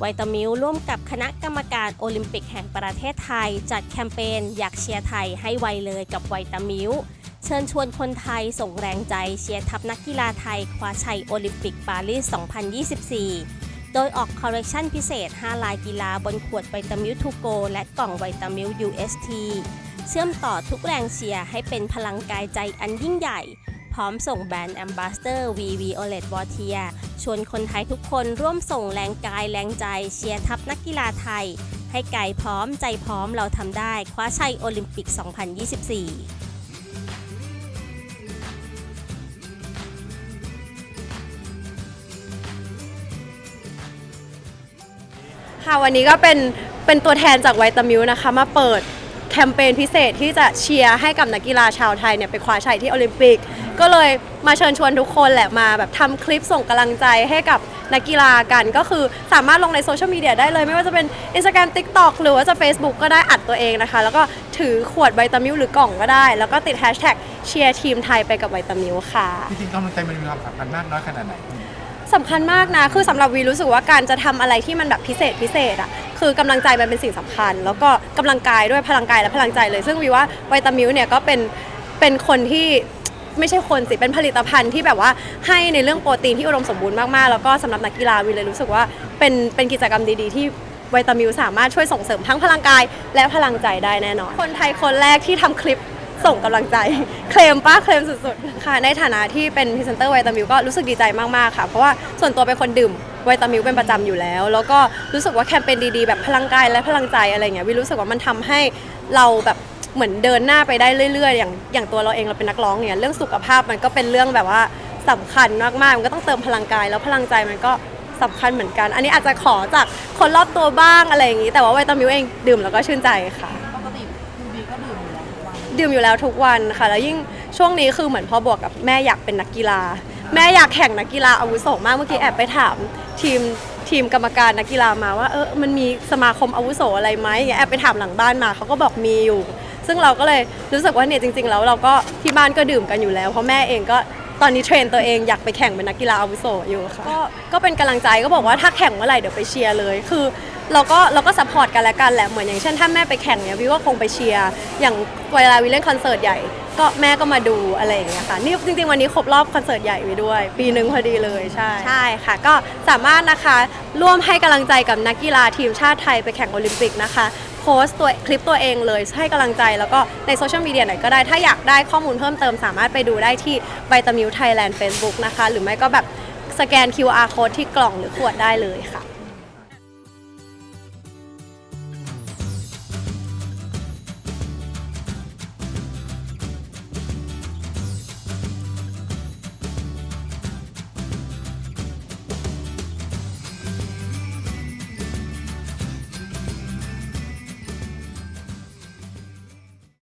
ไวตามิลร่วมกับคณะกรรมการโอลิมปิกแห่งประเทศไทย จัดแคมเปญอยากเชียร์ไทยให้ไวเลยกับไวตามิลเชิญชวนคนไทยส่งแรงใจเชียร์ทัพนักกีฬาไทยคว้าชัยโอลิมปิกปารีส 2024 โดยออกคอลเลคชันพิเศษ 5 ลายกีฬาบนขวดไวตามิลทูโก และกล่องไวตามิล UST เชื่อมต่อทุกแรงเชียร์ให้เป็นพลังกายใจอันยิ่งใหญ่ พร้อมส่งแบรนด์แอมบาสเตอร์ VV OLED w a t i e r ชวนคนไทยทุกคนร่วมส่งแรงกายแรงใจเชียร์ทัพนักกีฬาไทย ให้กายพร้อมใจพร้อมเราทำได้ คว้าชัยโอลิมปิก 2024ค่ะวันนี้ก็เป็นเป็นตัวแทนจากไวตามิลนะคะ มาเปิด แคมเปญพิเศษที่จะเชียร์ให้กับนักกีฬาชาวไทยเนี่ยไปคว้าชัยที่โอลิมปิก ก็เลยมาเชิญชวนทุกคนแหละมาแบบทำคลิปส่งกำลังใจให้กับนักกีฬากันก็คือสามารถลงในโซเชียลมีเดียได้เลย ไม่ว่าจะเป็น Instagram TikTok หรือว่าจะ Facebook ก็ได้อัดตัวเองนะคะ แล้วก็ถือขวดไวตามิลหรือกล่องก็ได้ แล้วก็ติดแฮชแท็กเชียร์ทีมไทยไปกับไวตามิลค่ะ จริงๆกำลังใจมันมีความสำคัญมากน้อยขนาดไหน สำคัญมากนะ คือสำหรับวีรู้สึกว่าการจะทำอะไรที่มันแบบพิเศษพิเศษอะคือกำลังใจมันเป็นสิ่งสำคัญ แล้วก็กำลังกายด้วยพลังกายและพลังใจเลย ซึ่งวีว่าไวตามิลเนี่ยก็เป็นเป็นคนที่ไม่ใช่คนสิเป็นผลิตภัณฑ์ที่แบบว่าให้ในเรื่องโปรตีนที่อุดมสมบูรณ์มากๆ แล้วก็สำหรับนักกีฬาวีเลยรู้สึกว่าเป็นเป็นกิจกรรมดีๆที่ไวตามิลสามารถช่วยส่งเสริมทั้งพลังกายและพลังใจได้แน่นอน คนไทยคนแรกที่ทำคลิป ส่งกำลังใจ เคลมป้าเคลมสุดๆ ค่ะ ในฐานะที่เป็นพรีเซนเตอร์ไวตามิลก็รู้สึกดีใจมากๆ ค่ะ เพราะว่าส่วนตัวเป็นคนดื่มไวตามิลเป็นประจำอยู่แล้ว แล้วก็รู้สึกว่าแคมเปญดีๆ แบบพลังกายและพลังใจอะไรเงี้ยวิรู้สึกว่ามันทำให้เราแบบเหมือนเดินหน้าไปได้เรื่อยๆ อย่างอย่างตัวเราเองเราเป็นนักร้องเนี่ยเรื่องสุขภาพมันก็เป็นเรื่องแบบว่าสำคัญมากๆ มันก็ต้องเติมพลังกายแล้วพลังใจมันก็สำคัญเหมือนกัน อันนี้อาจจะขอจากคนรอบตัวบ้างอะไรอย่างงี้ แต่ว่าไวตามิลเองดื่มแล้วก็ชื่นใจค่ะ ดื่มอยู่แล้วทุกวันค่ะ แล้วยิ่งช่วงนี้คือเหมือนพ่อบวกกับแม่อยากเป็นนักกีฬา แม่อยากแข่งนักกีฬาอาวุโสมากเมื่อกี้แอบไปถามทีมทีมกรรมการนักกีฬามาว่าเออมันมีสมาคมอาวุโสอะไรไหมอย่างเงี้ยแอบไปถามหลังบ้านมาเขาก็บอกมีอยู่ ซึ่งเราก็เลยรู้สึกว่าเนี่ยจริงๆแล้วเราก็ที่บ้านก็ดื่มกันอยู่แล้วเพราะแม่เองก็ ตอนนี้เทรนตัวเองอยากไปแข่งเป็นนักกีฬาอาวุโสอยู่ค่ะก็ก็เป็นกำลังใจก็บอกว่าถ้าแข่งเมื่อไหร่เดี๋ยวไปเชียร์เลย คือเราก็เราก็ซัพพอร์ตกันและกันแหละเหมือนอย่างเช่นถ้าแม่ไปแข่งเนี่ยวิก็คงไปเชียร์อย่างเวลาวิเล่นคอนเสิร์ตใหญ่ก็แม่ก็มาดูอะไรอย่างเงี้ยค่ะ นี่จริงๆ วันนี้ครบรอบคอนเสิร์ตใหญ่ไปด้วย ปีหนึ่งพอดีเลยใช่ใช่ค่ะ ก็สามารถนะคะร่วมให้กำลังใจกับนักกีฬาทีมชาติไทยไปแข่งโอลิมปิกนะคะ โพสต์ตัวคลิปตัวเองเลยให้กำลังใจแล้วก็ในโซเชียลมีเดียไหนก็ได้ ถ้าอยากได้ข้อมูลเพิ่มเติมสามารถไปดูได้ที่ไ i ตามิ l ไทยแลนด์เฟซบุ๊กนะคะ หรือไม่ก็แบบสแกน QR code ที่กล่องหรือขวดได้เลยค่ะ